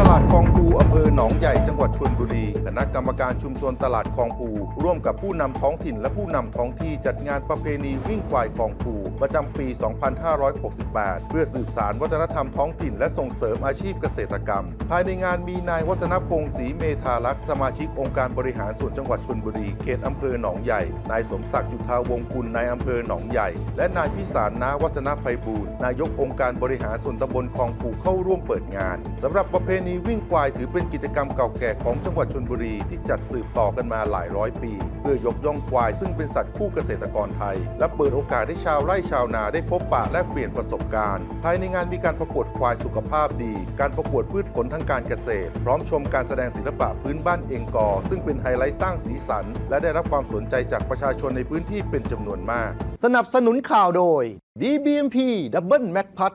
ตลาดคลองปูอำเภอหนองใหญ่จังหวัดชลบุรีคณะกรรมการชุมชนตลาดคลองปูร่วมกับผู้นำท้องถิ่นและผู้นำท้องที่จัดงานประเพณีวิ่งควายคลองปูประจำปี 2568 เพื่อสืบสารวัฒนธรรมท้องถิ่นและส่งเสริมอาชีพเกษตรกรรม ภายในงานมีนายวัฒนพงศ์ศรีเมธาลักษ์สมาชิกองค์การบริหารส่วนจังหวัดชลบุรีเขตอำเภอหนองใหญ่นายสมศักดิ์จุธาวงกุลนายอำเภอหนองใหญ่ และนายพิสารนาวัฒนภัยบูรณ์นายกองค์การบริหารส่วนตำบลคลองปูเข้าร่วมเปิดงานสำหรับประเพณีวิ่งควายถือเป็นกิจกรรมเก่าแก่ของจังหวัดชลบุรีที่จัดสืบต่อกันมาหลายร้อยปี เพื่อยกย่องควายซึ่งเป็นสัตว์คู่เกษตรกรไทย และเปิดโอกาสให้ชาวไร่ชาวนาได้พบปะและเปลี่ยนประสบการณ์ ภายในงานมีการประกวดควายสุขภาพดี การประกวดพืชผลทางการเกษตร พร้อมชมการแสดงศิลปะพื้นบ้านเองกอ ซึ่งเป็นไฮไลท์สร้างสีสัน และได้รับความสนใจจากประชาชนในพื้นที่เป็นจำนวนมาก สนับสนุนข่าวโดย DBMP Double Mac p a t